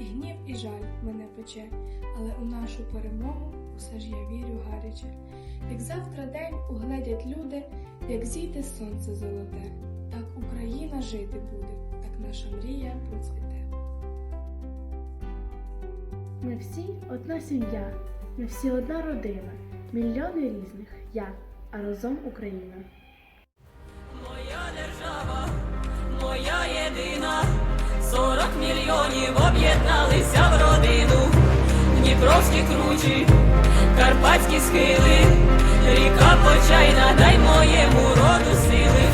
гнів і жаль мене пече, але у нашу перемогу усе ж я вірю гаряче. Як завтра день угледять люди, як зійде сонце золоте, так Україна жити буде, так наша мрія процвіте. Ми всі одна сім'я, ми всі одна родина, мільйони різних я, а разом Україна. Моя держава, моя єдина, 40 мільйонів об'єдналися в родину. Дніпровські кручі, карпатські схили, ріка почайна, дай моєму роду сили,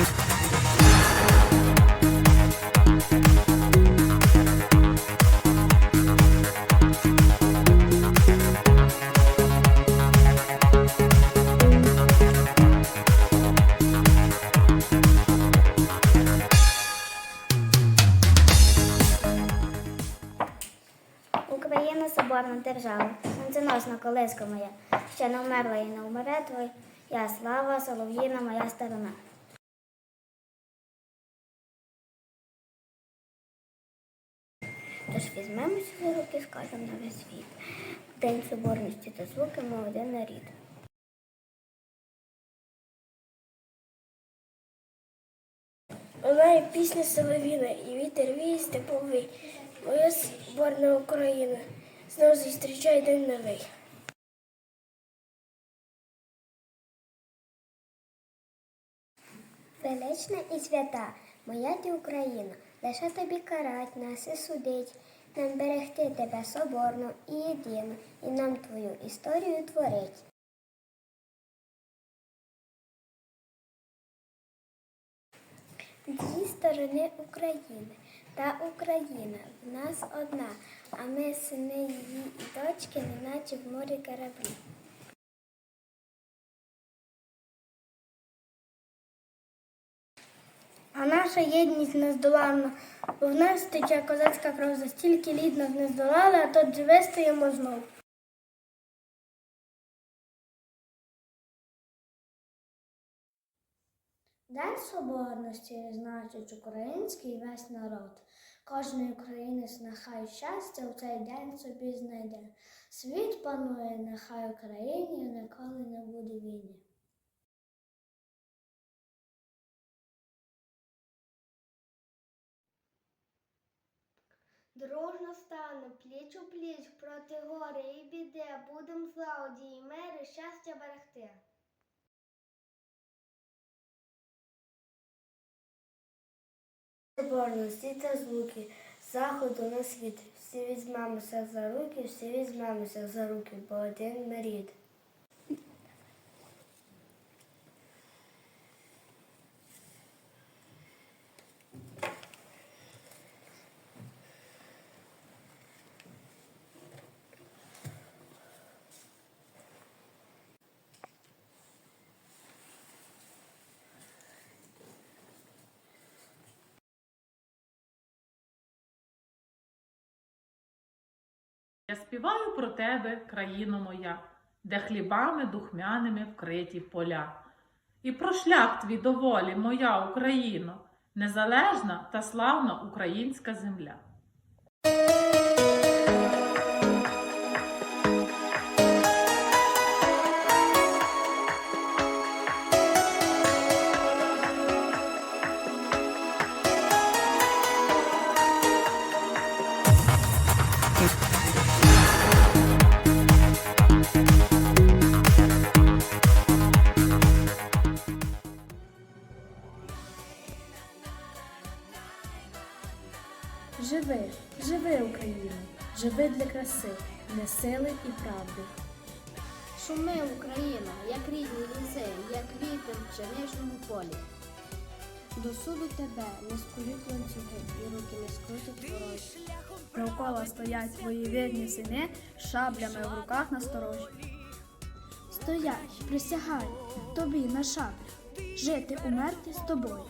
Україна соборна держава, сонценосна колиска моя, ще не вмерла і не вмере твоя. Слава, солов'їна моя сторона. Тож візьмемося за руки, скажемо на весь світ. День соборності та звуки ми один нарід. Лунає пісня соловіна і вітер віє степовий. Моя соборна Україна знов зустрічає день новий. Велична і свята, моя ти Україна, лише тобі карать нас і судить, нам берегти тебе соборну і єдину, і нам твою історію творить. Дві сторони України, та Україна в нас одна, а ми сини її і дочки, неначе в морі кораблі. А наша єдність нездоланна, бо в нас тече козацька кров, за стільки літ нас не здолали, а тут же вистоїмо знов. День соборності значить український весь народ. Кожний українець нехай щастя у цей день собі знайде. Світ панує, нехай Україні ніколи не буде Дружно станем пліч у пліч проти гори і біди, будем злагоді і мирі щастя берегти. Соборності та звуки, заходу на світ, всі візьмемося за руки, всі візьмемося за руки, бо один ми. Я співаю про тебе, країно моя, де хлібами духмяними вкриті поля. І про шлях твій доволі, моя Україно, незалежна та славна українська земля. Живи, живи, Україно, живи для краси, для сили і правди. Шуми Україна, як рідні ліси, як вітер в пшеничному полі. До суду тебе не скулють ланцюги, і руки не скрутять ворожі. Довкола стоять твої вірні сини, шаблями в руках насторожі. Стоять, присягай, тобі на шаблях, жити, умерти з тобою.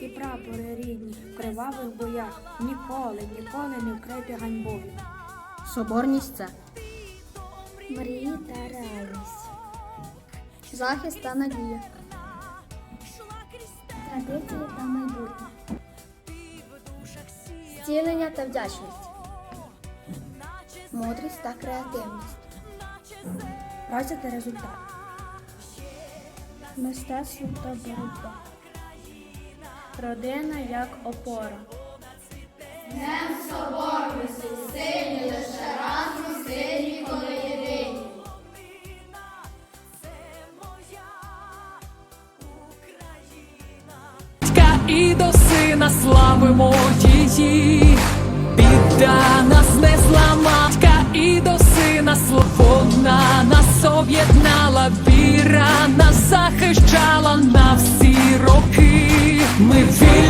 І прапори рідні в кривавих боях ніколи, ніколи не вкриті ганьбою. Соборність це Мрії та реальність. захист та надія, Традиції та майбутнє. зцілення та вдячність, мудрість та креативність, Праця та результат. Мистецтво та боротьба. Родина як опора. Батька і до сина славимо її, біда нас не зламала, Батька і до сина свободна. Нас об'єднала, віра нас захищала Ми вільні